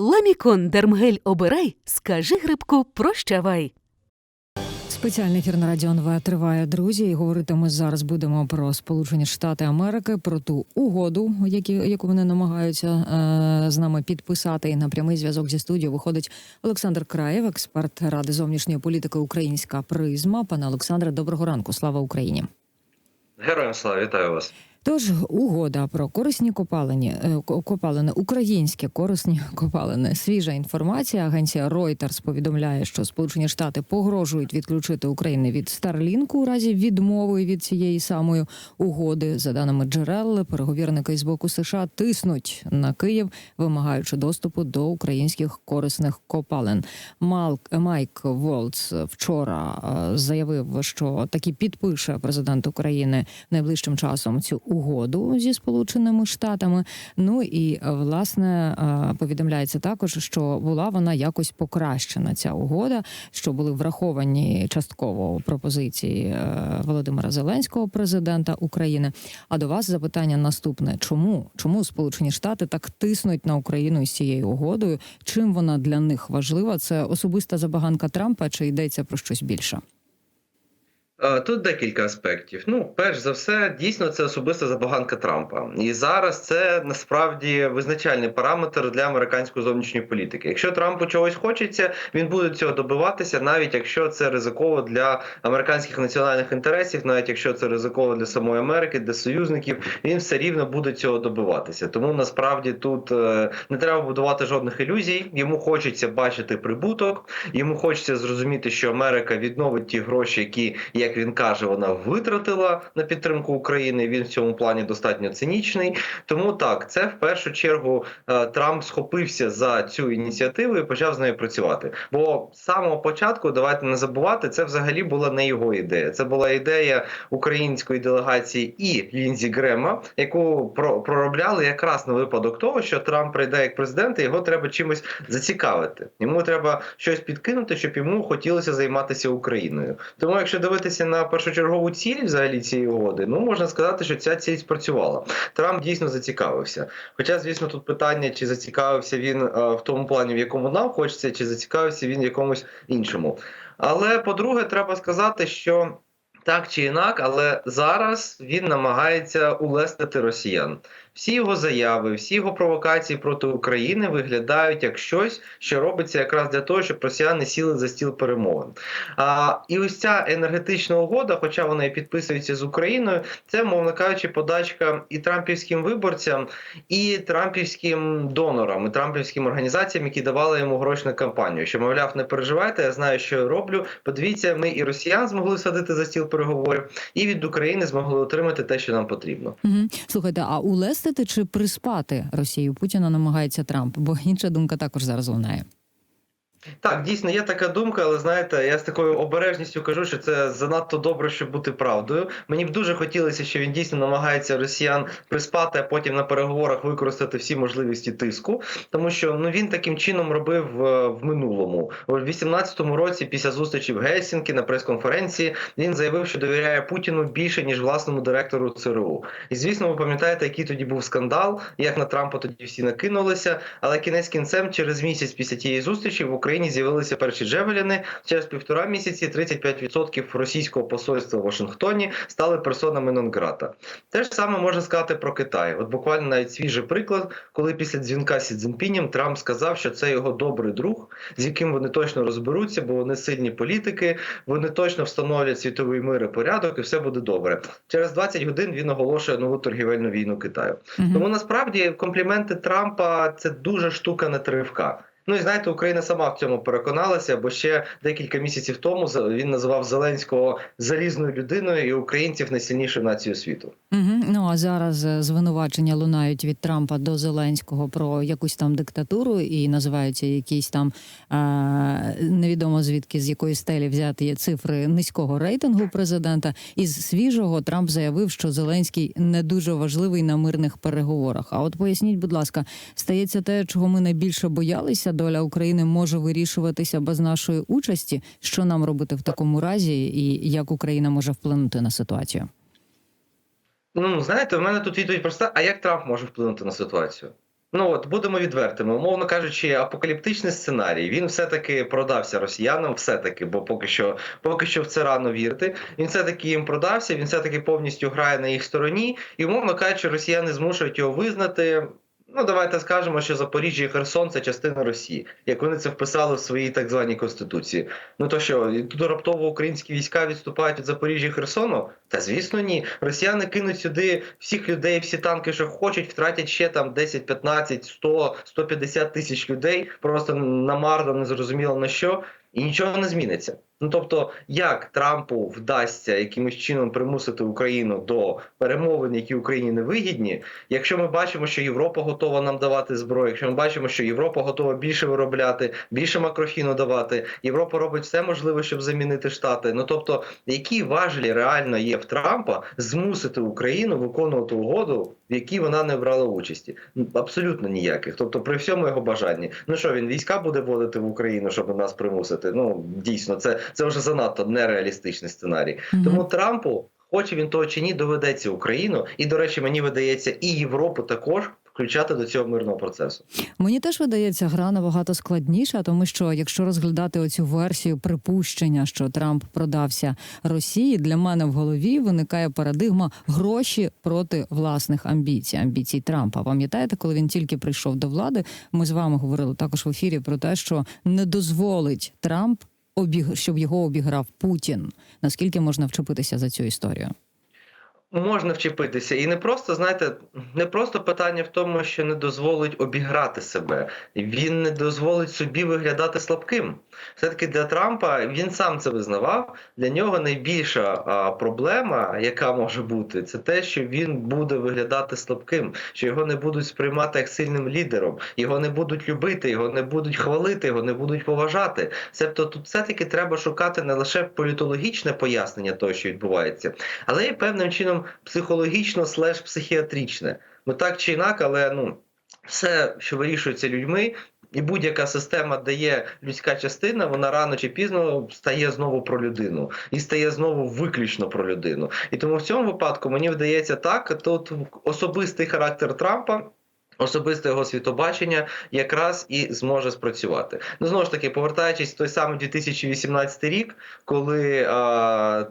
Ламікон Дермгель обирай, скажи грибку прощавай. Спеціальний ефір на радіо НВ триває, друзі. І говорити ми зараз будемо про Сполучені Штати Америки, про ту угоду, які, яку вони намагаються е, з нами підписати. І на прямий зв'язок зі студією виходить Олександр Краєв, експерт ради зовнішньої політики Українська призма. Пане Олександре, доброго ранку. Слава Україні. Героям слава, вітаю вас. Тож угода про корисні копалини, е, копалини, українські корисні копалини. Свіжа інформація. Агенція Reuters повідомляє, що Сполучені Штати погрожують відключити Україну від Старлінку у разі відмови від цієї самої угоди. За даними джерел, переговірники з боку США тиснуть на Київ, вимагаючи доступу до українських корисних копалин. Малк Майк Волц вчора е, заявив, що таки підпише президент України найближчим часом цю угоду зі Сполученими Штатами. Ну і е, власне е, повідомляється також, що була вона якось покращена. Ця угода, що були враховані частково пропозиції е, Володимира Зеленського, президента України. А до вас запитання наступне: чому чому Сполучені Штати так тиснуть на Україну з цією угодою? Чим вона для них важлива? Це особиста забаганка Трампа, чи йдеться про щось більше? Е, Тут декілька аспектів. Ну, перш за все, дійсно, це особиста забаганка Трампа. І зараз це насправді визначальний параметр для американської зовнішньої політики. Якщо Трампу чогось хочеться, він буде цього добиватися, навіть якщо це ризиково для американських національних інтересів, навіть якщо це ризиково для самої Америки, для союзників, він все рівно буде цього добиватися. Тому насправді тут е, не треба будувати жодних ілюзій. Йому хочеться бачити прибуток, йому хочеться зрозуміти, що Америка відновить ті гроші, які як він каже, вона витратила на підтримку України. Він в цьому плані достатньо цинічний. Тому так, це в першу чергу е, Трамп схопився за цю ініціативу і почав з нею працювати. Бо з самого початку давайте не забувати, це взагалі була не його ідея. Це була ідея української делегації і Лінзі Грема, яку про- проробляли якраз на випадок того, що Трамп прийде як президент, і його треба чимось зацікавити. Йому треба щось підкинути, щоб йому хотілося займатися Україною. Тому, якщо дивитися на першочергову ціль взагалі цієї угоди, ну можна сказати, що ця ціль спрацювала. Трамп дійсно зацікавився. Хоча, звісно, тут питання, чи зацікавився він е, в тому плані, в якому нам хочеться, чи зацікавився він в якомусь іншому. Але по-друге, треба сказати, що. Так чи інак, але зараз він намагається улестити росіян. Всі його заяви, всі його провокації проти України виглядають як щось, що робиться якраз для того, щоб росіяни сіли за стіл перемовин. А, і ось ця енергетична угода, хоча вона і підписується з Україною, це, мовно кажучи, подачка і трампівським виборцям, і трампівським донорам, і трампівським організаціям, які давали йому гроші на кампанію. Що, мовляв, не переживайте, я знаю, що роблю. Подивіться, ми і росіян змогли садити за стіл переговорів, і від України змогли отримати те, що нам потрібно. Угу. Слухайте, а улестити чи приспати Росію Путіна намагається Трамп? Бо інша думка також зараз лунає. Так, дійсно є така думка, але знаєте, я з такою обережністю кажу, що це занадто добре, щоб бути правдою. Мені б дуже хотілося, що він дійсно намагається росіян приспати, а потім на переговорах використати всі можливості тиску, тому що ну він таким чином робив е, в минулому. У 18-му році, після зустрічі в Гельсінкі на прес-конференції, він заявив, що довіряє Путіну більше ніж власному директору ЦРУ. І звісно, ви пам'ятаєте, який тоді був скандал, як на Трампа тоді всі накинулися. Але кінець кінцем, через місяць після тієї зустрічі в Україні з'явилися перші джевеліни. Через півтора місяці 35% російського посольства в Вашингтоні стали персонами нон-грата. Те ж саме можна сказати про Китай. От буквально навіть свіжий приклад, коли після дзвінка Сі Цзіньпінем Трамп сказав, що це його добрий друг, з яким вони точно розберуться, бо вони сильні політики, вони точно встановлять світовий мир і порядок, і все буде добре. Через 20 годин він оголошує нову торгівельну війну Китаю. Угу. Тому насправді компліменти Трампа це дуже штука не тривка. Ну і знаєте, Україна сама в цьому переконалася, бо ще декілька місяців тому він називав Зеленського залізною людиною і українців найсильнішою нацією світу. Угу. Ну а зараз е, звинувачення лунають від Трампа до Зеленського про якусь там диктатуру і називаються якісь там е- невідомо звідки з якої стелі взяти є цифри низького рейтингу президента. Із свіжого Трамп заявив, що Зеленський не дуже важливий на мирних переговорах. А от поясніть, будь ласка, стається те, чого ми найбільше боялися, доля України може вирішуватися без нашої участі. Що нам робити в такому разі, і як Україна може вплинути на ситуацію? Ну знаєте, в мене тут відповідь проста: а як Трамп може вплинути на ситуацію? Ну от будемо відвертими, умовно кажучи, апокаліптичний сценарій він все-таки продався росіянам, все-таки, бо поки що, поки що в це рано вірити. Він все-таки їм продався, він все-таки повністю грає на їх стороні, і умовно кажучи, росіяни змушують його визнати. Ну, давайте скажемо, що Запоріжжя і Херсон це частина Росії, як вони це вписали в своїй так званій конституції. Ну то що, тут раптово українські війська відступають від Запоріжжя і Херсону? Та звісно, ні. Росіяни кинуть сюди всіх людей, всі танки, що хочуть, втратять ще там 10, 15, 100, 150 тисяч людей, просто намарно незрозуміло на що, і нічого не зміниться. Ну тобто, як Трампу вдасться якимось чином примусити Україну до перемовин, які Україні не вигідні, якщо ми бачимо, що Європа готова нам давати зброю, якщо ми бачимо, що Європа готова більше виробляти, більше макрофіну давати, Європа робить все можливе, щоб замінити штати. Ну тобто, які важелі реально є в Трампа змусити Україну виконувати угоду, в якій вона не брала участі? Ну, Абсолютно ніяких. Тобто, при всьому його бажанні, ну що він війська буде вводити в Україну, щоб нас примусити? Ну дійсно, це, це вже занадто нереалістичний сценарій. Мгм. Тому Трампу, хоче він того чи ні, доведеться Україну, і до речі, мені видається, і Європу також включати до цього мирного процесу. Мені теж видається гра набагато складніша, тому що якщо розглядати оцю версію припущення, що Трамп продався Росії, для мене в голові виникає парадигма гроші проти власних амбіцій, амбіцій Трампа. Пам'ятаєте, коли він тільки прийшов до влади? Ми з вами говорили також в ефірі про те, що не дозволить Трамп обіг, щоб його обіграв Путін. Наскільки можна вчепитися за цю історію? Можна вчепитися, і не просто знаєте, не просто питання в тому, що не дозволить обіграти себе, він не дозволить собі виглядати слабким. Все таки для Трампа він сам це визнавав. Для нього найбільша а, проблема, яка може бути, це те, що він буде виглядати слабким, що його не будуть сприймати як сильним лідером, його не будуть любити, його не будуть хвалити, його не будуть поважати. Себто тут все таки треба шукати не лише політологічне пояснення того, що відбувається, але і певним чином психологічно слеш психіатричне. Ну так чи інак, але ну все, що вирішується людьми. І будь-яка система дає людська частина, вона рано чи пізно стає знову про людину і стає знову виключно про людину. І тому в цьому випадку мені вдається так, тут особистий характер Трампа. Особисте його світобачення якраз і зможе спрацювати. Ну знову ж таки, повертаючись в той самий 2018 рік, коли а,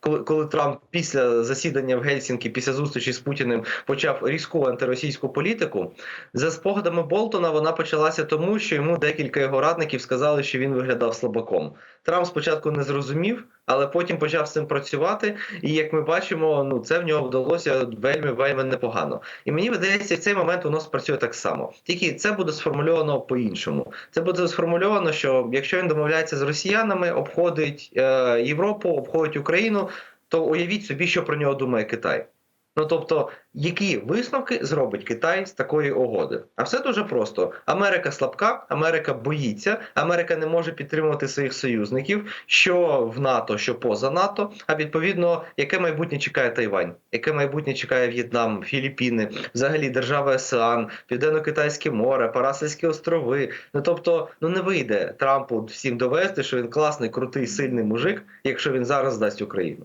коли, коли Трамп після засідання в Гельсінкі, після зустрічі з Путіним почав різку антиросійську політику, за спогадами Болтона вона почалася тому, що йому декілька його радників сказали, що він виглядав слабаком. Трамп спочатку не зрозумів, але потім почав з цим працювати. І як ми бачимо, ну це в нього вдалося вельми вельми непогано. І мені видається, в цей момент воно спрацює так само. Тільки це буде сформульовано по-іншому. Це буде сформульовано, що якщо він домовляється з росіянами, обходить е, Європу, обходить Україну, то уявіть собі, що про нього думає Китай. Ну тобто, які висновки зробить Китай з такої угоди? А все дуже просто: Америка слабка, Америка боїться, Америка не може підтримувати своїх союзників, що в НАТО, що поза НАТО. А відповідно, яке майбутнє чекає Тайвань, яке майбутнє чекає В'єтнам, Філіппіни, взагалі держава АСЕАН, Південно-Китайське море, Парасельські острови. Ну тобто, ну не вийде Трампу всім довести, що він класний, крутий, сильний мужик, якщо він зараз здасть Україну.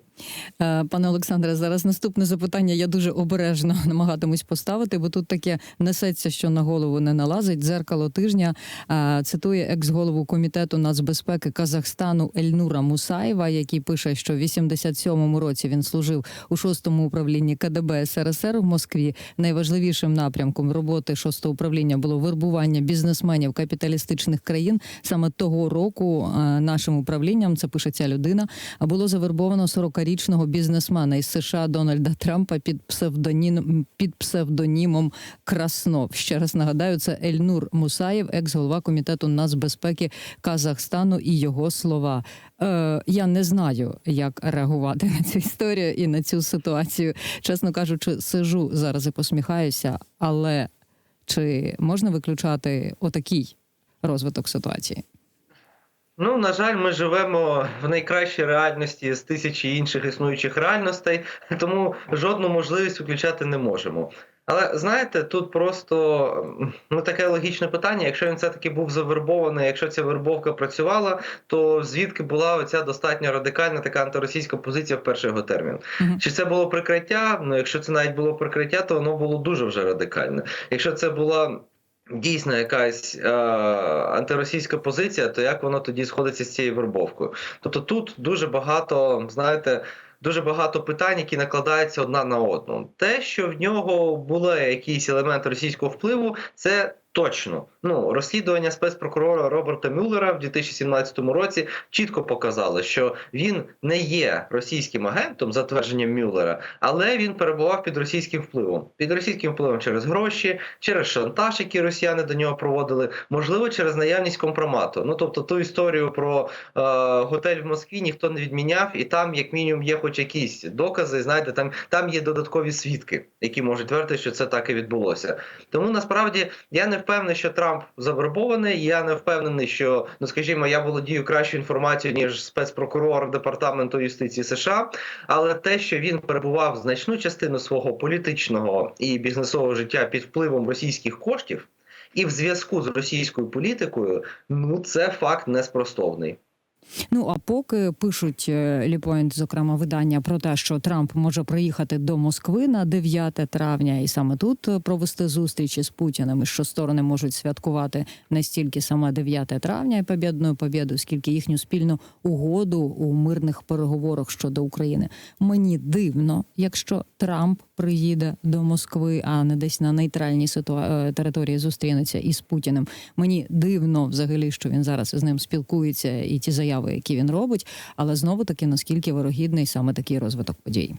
Е, Пане Олександре, зараз наступне запитання я дуже обережно намагатимусь поставити, бо тут таке несеться, що на голову не налазить. Дзеркало тижня цитує екс-голову комітету нацбезпеки Казахстану Ельнура Мусаєва, який пише, що в 87-му році він служив у шостому управлінні КДБ СРСР в Москві. Найважливішим напрямком роботи шостого управління було вербування бізнесменів капіталістичних країн. Саме того року нашим управлінням це пише ця людина. було завербовано 40-річного бізнесмена із США Дональда Трампа під псевдонім під псевдонімом Краснов. Ще раз нагадаю, це Ельнур Мусаєв, екс-голова комітету нацбезпеки Казахстану, і його слова. Е, я не знаю, як реагувати на цю історію і на цю ситуацію. Чесно кажучи, сижу зараз і посміхаюся, але чи можна виключати отакий розвиток ситуації? Ну, на жаль, ми живемо в найкращій реальності з тисячі інших існуючих реальностей, тому жодну можливість виключати не можемо. Але знаєте, тут просто ну таке логічне питання. Якщо він все-таки був завербований, якщо ця вербовка працювала, то звідки була оця достатньо радикальна така антиросійська позиція в перший його термін? Мгм. Чи це було прикриття? Ну, якщо це навіть було прикриття, то воно було дуже вже радикальне. Якщо це була дійсно якась е, антиросійська позиція, то як воно тоді сходиться з цією вербовкою? Тобто тут дуже багато, знаєте. Дуже багато питань, які накладаються одна на одну. Те, що в нього були якісь елементи російського впливу, це точно. Ну розслідування спецпрокурора Роберта Мюллера в 2017 році чітко показало, що він не є російським агентом за твердженням Мюллера, але він перебував під російським впливом. Під російським впливом через гроші, через шантаж, який росіяни до нього проводили, можливо, через наявність компромату. Ну тобто ту історію про е, готель в Москві ніхто не відміняв, і там, як мінімум, є хоч якісь докази. Знаєте, там, там є додаткові свідки, які можуть твердити, що це так і відбулося. Тому насправді я не впевнений, що Трамп завербований. Я не впевнений, що ну скажімо, я володію кращою інформацією ніж спецпрокурор департаменту юстиції США. Але те, що він перебував значну частину свого політичного і бізнесового життя під впливом російських коштів, і в зв'язку з російською політикою, ну це факт неспростовний. Ну а поки пишуть е, Ліпойнт, зокрема видання про те, що Трамп може приїхати до Москви на 9 травня, і саме тут е, провести зустрічі з Путіним, і що сторони можуть святкувати не стільки саме 9 травня і побєдну побєду, скільки їхню спільну угоду у мирних переговорах щодо України. Мені дивно, якщо Трамп приїде до Москви, а не десь на нейтральній ситуа- е, території зустрінеться із Путіним. Мені дивно взагалі, що він зараз з ним спілкується, і ті заяви, які він робить. Але знову таки наскільки вирогідний саме такий розвиток подій.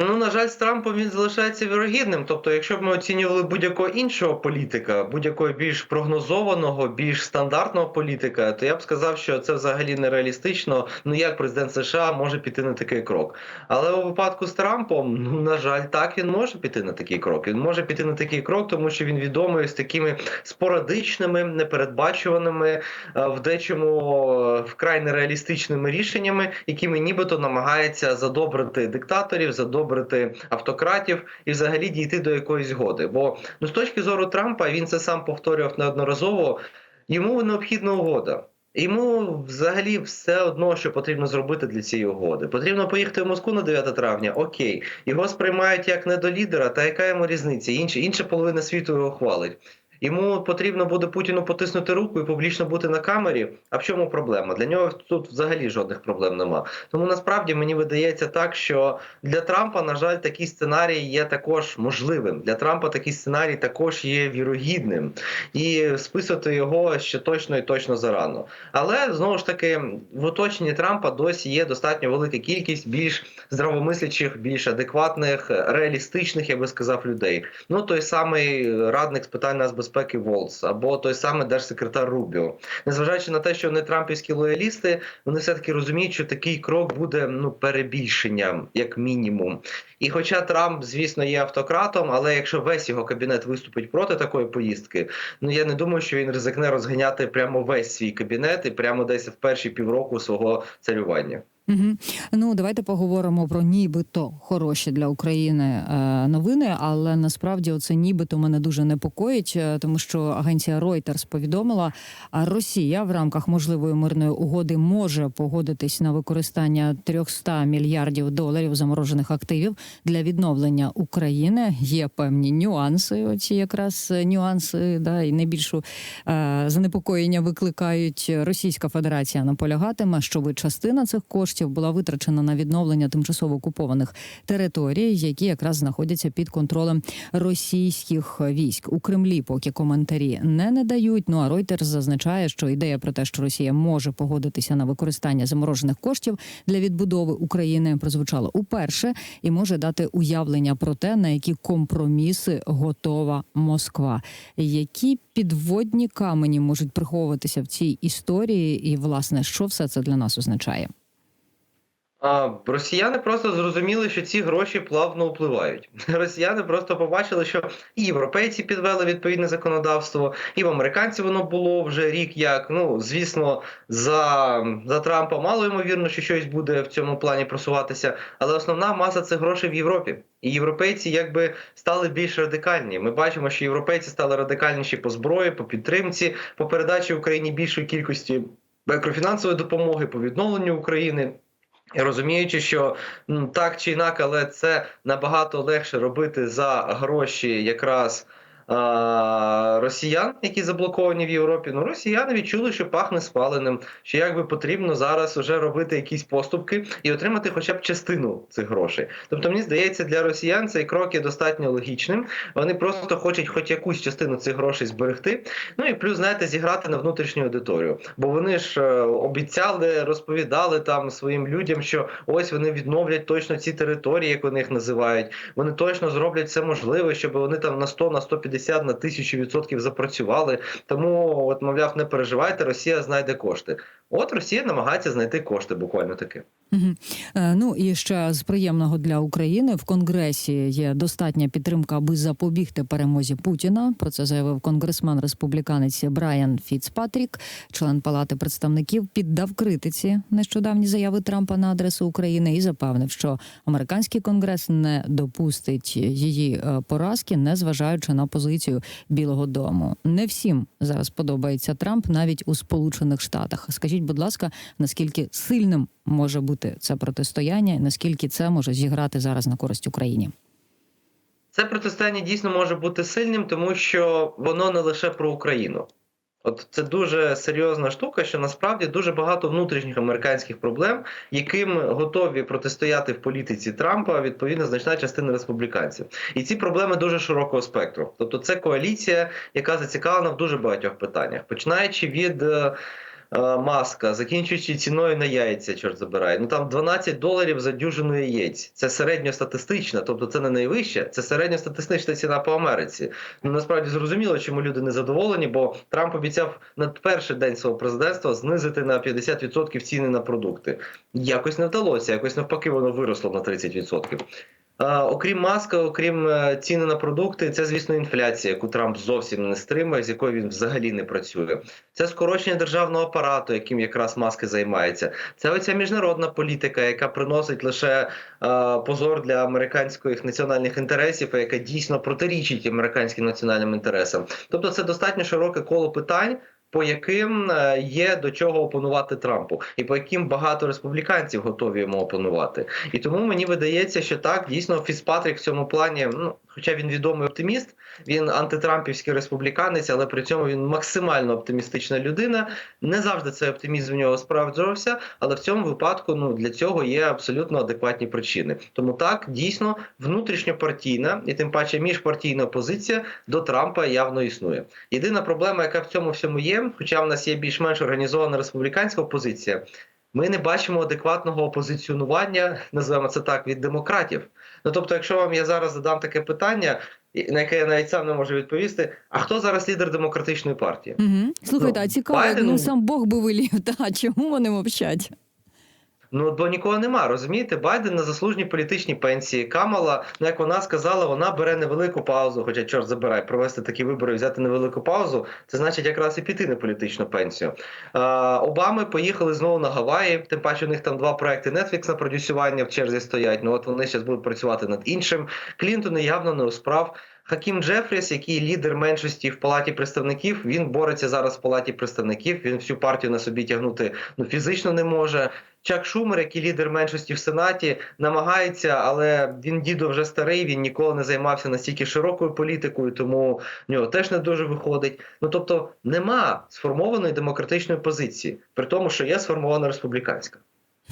Ну, на жаль, з Трампом він залишається вірогідним. Тобто, якщо б ми оцінювали будь-якого іншого політика, будь-якого більш прогнозованого, більш стандартного політика, то я б сказав, що це взагалі нереалістично. Ну як президент США може піти на такий крок? Але у випадку з Трампом, ну на жаль, так він може піти на такий крок. Він може піти на такий крок, тому що він відомий з такими спорадичними, непередбачуваними, е, в дечому е, вкрай нереалістичними рішеннями, якими нібито намагається задобрити диктаторів, задобрити автократів і взагалі дійти до якоїсь згоди. Бо ну з точки зору Трампа він це сам повторював неодноразово. Йому необхідна угода. Йому взагалі все одно, що потрібно зробити для цієї угоди. Потрібно поїхати в Москву на 9 травня. Окей, його сприймають як не до лідера, та яка йому різниця? Інша, інша половина світу його хвалить. Йому потрібно буде Путіну потиснути руку і публічно бути на камері. А в чому проблема? Для нього тут взагалі жодних проблем нема. Тому насправді мені видається так, що для Трампа, на жаль, такий сценарій є також можливим. Для Трампа такий сценарій також є вірогідним, і списувати його ще точно і точно зарано. Але знову ж таки, в оточенні Трампа досі є достатньо велика кількість більш здравомислячих, більш адекватних, реалістичних, я би сказав, людей. Ну той самий радник з питань нацбезпеки Волц, або той самий держсекретар Рубіо. Незважаючи на те, що вони трампівські лоялісти, вони все таки розуміють, що такий крок буде ну перебільшенням, як мінімум. І хоча Трамп, звісно, є автократом, але якщо весь його кабінет виступить проти такої поїздки, ну я не думаю, що він ризикне розганяти прямо весь свій кабінет і прямо десь в перші півроку свого царювання. Угу. Ну давайте поговоримо про нібито хороші для України е, новини, але насправді оце нібито мене дуже непокоїть, е, тому що агенція Reuters повідомила, а Росія в рамках можливої мирної угоди може погодитись на використання 300 мільярдів доларів заморожених активів для відновлення України. Є певні нюанси. Оці якраз нюанси, да і найбільшу е, занепокоєння викликають Російська Федерація наполягатиме, щоб частина цих коштів була витрачена на відновлення тимчасово окупованих територій, які якраз знаходяться під контролем російських військ у Кремлі. Поки коментарі не надають. Ну а Reuters зазначає, що ідея про те, що Росія може погодитися на використання заморожених коштів для відбудови України, прозвучала уперше і може дати уявлення про те, на які компроміси готова Москва. Які підводні камені можуть приховуватися в цій історії, і власне що все це для нас означає? А росіяни просто зрозуміли, що ці гроші плавно впливають. Росіяни просто побачили, що і європейці підвели відповідне законодавство, і в американців воно було вже рік. Як ну звісно, за за Трампа мало ймовірно, що щось буде в цьому плані просуватися. Але основна маса цих грошей в Європі. І європейці якби стали більш радикальні. Ми бачимо, що європейці стали радикальніші по зброї, по підтримці, по передачі Україні більшої кількості макрофінансової допомоги, по відновленню України. Розуміючи, що так чи інак, але це набагато легше робити за гроші якраз росіян, які заблоковані в Європі. Ну, росіяни відчули, що пахне спаленим, що якби потрібно зараз вже робити якісь поступки і отримати хоча б частину цих грошей. Тобто, мені здається, для росіян цей крок є достатньо логічним. Вони просто хочуть хоч якусь частину цих грошей зберегти. Ну і плюс, знаєте, зіграти на внутрішню аудиторію. Бо вони ж е, обіцяли, розповідали там своїм людям, що ось вони відновлять точно ці території, як вони їх називають. Вони точно зроблять все можливе, щоб вони там на 100, на 150, на тисячу відсотків запрацювали. Тому, от, мовляв, не переживайте, Росія знайде кошти. От Росія намагається знайти кошти, буквально таки. Мгм. Е, Ну і ще з приємного для України в Конгресі є достатня підтримка, аби запобігти перемозі Путіна. Про це заявив конгресмен республіканець Брайан Фіцпатрік, член Палати представників, піддав критиці нещодавні заяви Трампа на адресу України і запевнив, що американський конгрес не допустить її е, поразки, незважаючи на позицію Білого Дому. Не всім зараз подобається Трамп, навіть у Сполучених Штатах. Скажіть, будь ласка, наскільки сильним може бути це протистояння, наскільки це може зіграти зараз на користь Україні? Це протистояння дійсно може бути сильним, тому що воно не лише про Україну. От це дуже серйозна штука, що насправді дуже багато внутрішніх американських проблем, яким готові протистояти в політиці Трампа відповідно значна частина республіканців. І ці проблеми дуже широкого спектру. Тобто, це коаліція, яка зацікавлена в дуже багатьох питаннях, починаючи від. Е, Маска, закінчуючи ціною на яйця, чорт забирає. Ну там 12 доларів за дюжину яєць. Це середньостатистична, тобто це не найвища, це середньостатистична ціна по Америці. Ну насправді зрозуміло, чому люди не задоволені, бо Трамп обіцяв на перший день свого президентства знизити на 50% ціни на продукти. Якось не вдалося, якось навпаки, воно виросло на 30%. Окрім маска, окрім е, ціни на продукти, це звісно інфляція, яку Трамп зовсім не стримує, з якою він взагалі не працює. Це скорочення державного апарату, яким якраз маски займається. Це оця міжнародна політика, яка приносить лише е, позор для американських національних інтересів, яка дійсно протирічить американським національним інтересам. Тобто, це достатньо широке коло питань. По яким е, є до чого опонувати Трампу, і по яким багато республіканців готові йому опонувати, і тому мені видається, що так дійсно Фіцпатрік в цьому плані, ну хоча він відомий оптиміст, він антитрампівський республіканець, але при цьому він максимально оптимістична людина. Не завжди цей оптимізм в нього справджувався, але в цьому випадку ну для цього є абсолютно адекватні причини. Тому так дійсно внутрішньопартійна і тим паче міжпартійна опозиція до Трампа явно існує. Єдина проблема, яка в цьому всьому є, хоча в нас є більш-менш організована республіканська опозиція. Ми не бачимо адекватного опозиціонування, називаємо це так, від демократів. Ну тобто, якщо вам я зараз задам таке питання, на яке я навіть сам не можу відповісти: а хто зараз лідер демократичної партії? Угу. Слухайте, Ну, а цікаво, Байдену- ну сам Бог би вилів, та чому вони мовчать? Ну бо нікого нема. Розумієте, Байден на заслуженій політичній пенсії. Камала, ну як вона сказала, вона бере невелику паузу. Хоча чорт забирай, провести такі вибори, взяти невелику паузу. Це значить якраз і піти на політичну пенсію. А, Обами поїхали знову на Гаваї. Тим паче у них там два проекти Netflix на продюсування в черзі стоять. Ну от вони зараз будуть працювати над іншим. Клінтон явно не у справ. Хакім Джефріс, який лідер меншості в палаті представників, він бореться зараз в палаті представників. Він всю партію на собі тягнути ну фізично не може. Чак Шумер, який лідер меншості в сенаті, намагається, але він дідо вже старий. Він ніколи не займався настільки широкою політикою, тому в нього теж не дуже виходить. Ну тобто нема сформованої демократичної позиції, при тому, що є сформована республіканська.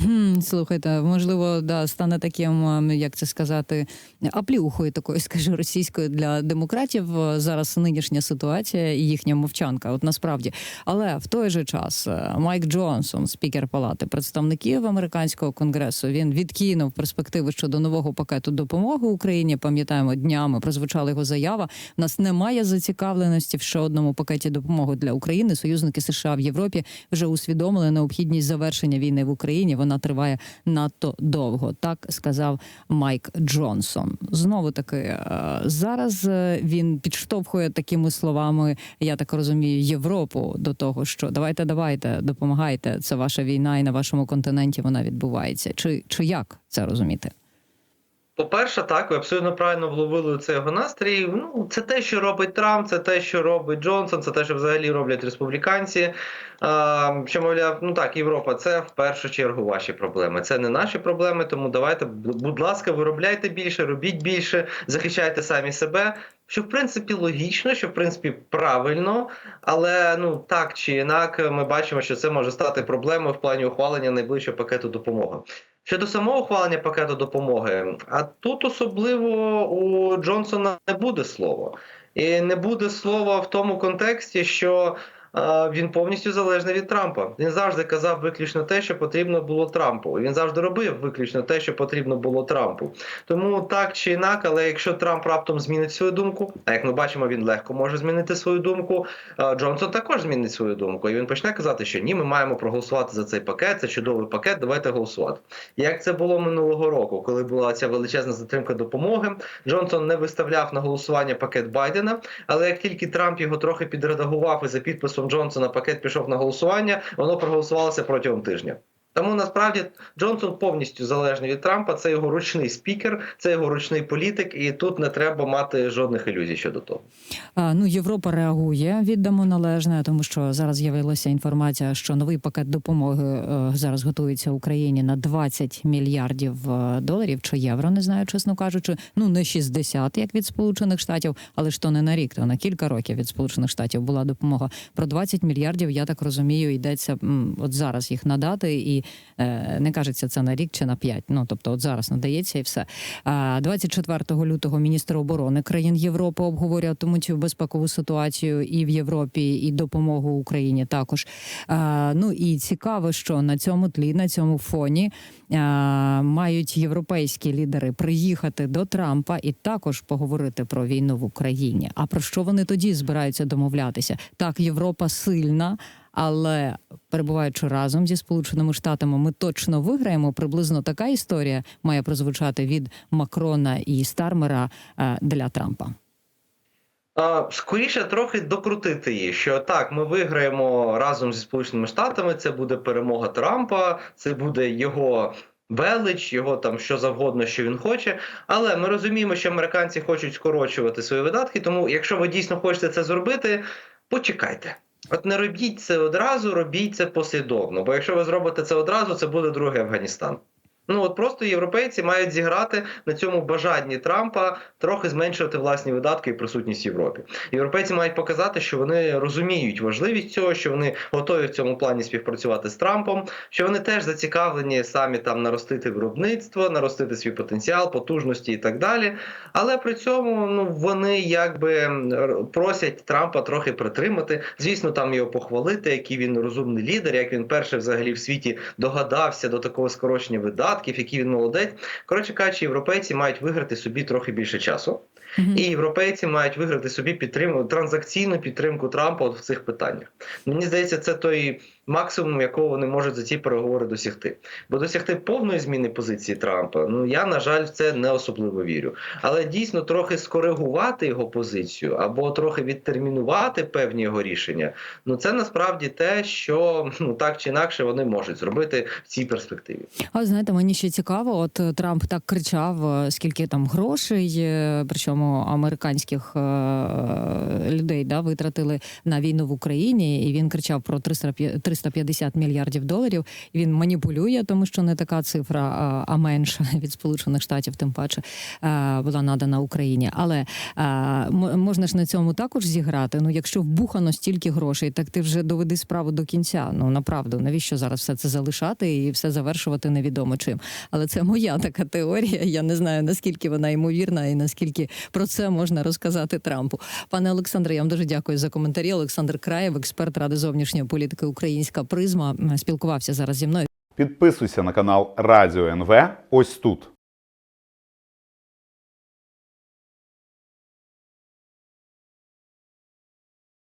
Хм, слухайте, можливо, да, стане таким, ем, як це сказати, аплюхою такою, скажу, російською для демократів е, зараз нинішня ситуація і їхня мовчанка. От насправді. Але в той же час е, Майк Джонсон, спікер Палати представників американського конгресу, він відкинув перспективи щодо нового пакету допомоги Україні. Пам'ятаємо, днями прозвучала його заява. У нас немає зацікавленості в ще одному пакеті допомоги для України. Союзники США в Європі вже усвідомили необхідність завершення війни в Україні. Вона триває надто довго. Так сказав Майк Джонсон. Знову таки е, зараз е, він підштовхує такими словами, я так розумію, Європу до того, що давайте, давайте, допомагайте. Це ваша війна, і на вашому континенті вона відбувається. Чи, чи як це розуміти? По-перше, так, ви абсолютно правильно вловили цей його настрій. Ну, це те, що робить Трамп, це те, що робить Джонсон, це те, що взагалі роблять республіканці. А, що мовляв, ну так, Європа, це в першу чергу ваші проблеми. Це не наші проблеми. Тому давайте, будь ласка, виробляйте більше, робіть більше, захищайте самі себе. Що в принципі логічно, що в принципі правильно, але ну так чи інак, ми бачимо, що це може стати проблемою в плані ухвалення найближчого пакету допомоги. Щодо самого ухвалення пакету допомоги, а тут особливо у Джонсона не буде слова. І не буде слова в тому контексті, що він повністю залежний від Трампа. Він завжди казав виключно те, що потрібно було Трампу. Він завжди робив виключно те, що потрібно було Трампу. Тому так чи інак, але якщо Трамп раптом змінить свою думку, а як ми бачимо, він легко може змінити свою думку. Джонсон також змінить свою думку, і він почне казати, що ні, ми маємо проголосувати за цей пакет. Це чудовий пакет. Давайте голосувати. Як це було минулого року, коли була ця величезна затримка допомоги, Джонсон не виставляв на голосування пакет Байдена. Але як тільки Трамп його трохи підредагував і за підписом Джонсона пакет пішов на голосування, воно проголосувалося протягом тижня. Тому насправді Джонсон повністю залежний від Трампа. Це його ручний спікер, це його ручний політик, і тут не треба мати жодних ілюзій щодо того. А, ну, Європа реагує, віддамо належне, тому що зараз з'явилася інформація, що новий пакет допомоги е, зараз готується Україні на 20 мільярдів е, доларів чи євро, не знаю, чесно кажучи. Ну не 60, як від Сполучених Штатів, але ж то не на рік, то на кілька років від Сполучених Штатів була допомога. Про 20 мільярдів, я так розумію, йдеться от зараз їх надати, і не кажеться це на рік чи на 5. Ну тобто, от зараз надається і все. А 24 лютого міністр оборони країн Європи обговорюватимуть безпекову ситуацію і в Європі, і допомогу Україні також. Ну і цікаво, що на цьому тлі, на цьому фоні мають європейські лідери приїхати до Трампа і також поговорити про війну в Україні. А про що вони тоді збираються домовлятися? Так, Європа сильна. Але перебуваючи разом зі сполученими штатами, ми точно виграємо. Приблизно така історія має прозвучати від Макрона і Стармера е, для Трампа. Скоріше трохи докрутити її, що так, ми виграємо разом зі Сполученими Штатами. Це буде перемога Трампа, це буде його велич, його там що завгодно, що він хоче. Але ми розуміємо, що американці хочуть скорочувати свої видатки. Тому, якщо ви дійсно хочете це зробити, почекайте. От не робіть це одразу, робіть це послідовно. Бо якщо ви зробите це одразу, це буде другий Афганістан. Ну от просто європейці мають зіграти на цьому бажанні Трампа трохи зменшувати власні видатки і присутність в Європі. Європейці мають показати, що вони розуміють важливість цього, що вони готові в цьому плані співпрацювати з Трампом, що вони теж зацікавлені самі там наростити виробництво, наростити свій потенціал, потужності і так далі. Але при цьому ну вони якби просять Трампа трохи притримати. Звісно, там його похвалити, який він розумний лідер, як він перший взагалі в світі догадався до такого скорочення видатків, який він молодець. Коротше кажучи, європейці мають виграти собі трохи більше часу. І європейці мають виграти собі підтримку транзакційну підтримку Трампа от в цих питаннях. Мені здається, це той максимум, якого вони можуть за ці переговори досягти. Бо досягти повної зміни позиції Трампа, ну я на жаль в це не особливо вірю. Але дійсно трохи скоригувати його позицію або трохи відтермінувати певні його рішення. Ну це насправді те, що ну так чи інакше вони можуть зробити в цій перспективі. А знаєте, мені ще цікаво, от е, Трамп так кричав, е, скільки там грошей, е, причому американських людей да, витратили на війну в Україні, і він кричав про 300 п'я- 350 мільярдів доларів. Він маніпулює, тому що не така цифра, а, менша від Сполучених Штатів, тим паче була надана Україні. Але можна ж на цьому також зіграти. Ну, якщо вбухано стільки грошей, так ти вже доведи справу до кінця. Ну направду, навіщо зараз все це залишати і все завершувати невідомо чим. Але це моя така теорія. Я не знаю наскільки вона ймовірна і наскільки про це можна розказати Трампу. Пане Олександре, я вам дуже дякую за коментарі. Олександр Краєв, експерт ради зовнішньої політики Українська призма, спілкувався зараз зі мною. Підписуйся на канал Радіо НВ ось тут.